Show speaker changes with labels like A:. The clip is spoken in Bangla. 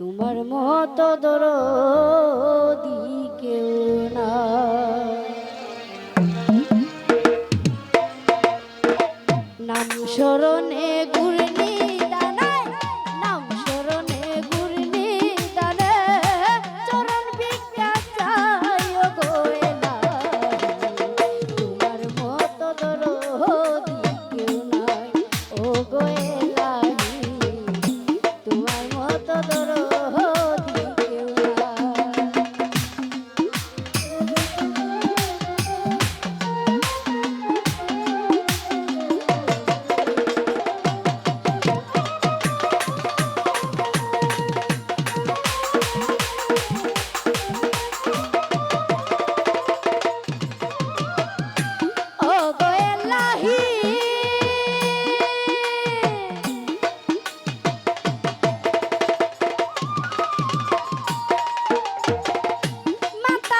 A: তোমার মত দর কেউ না নাম স্মরণে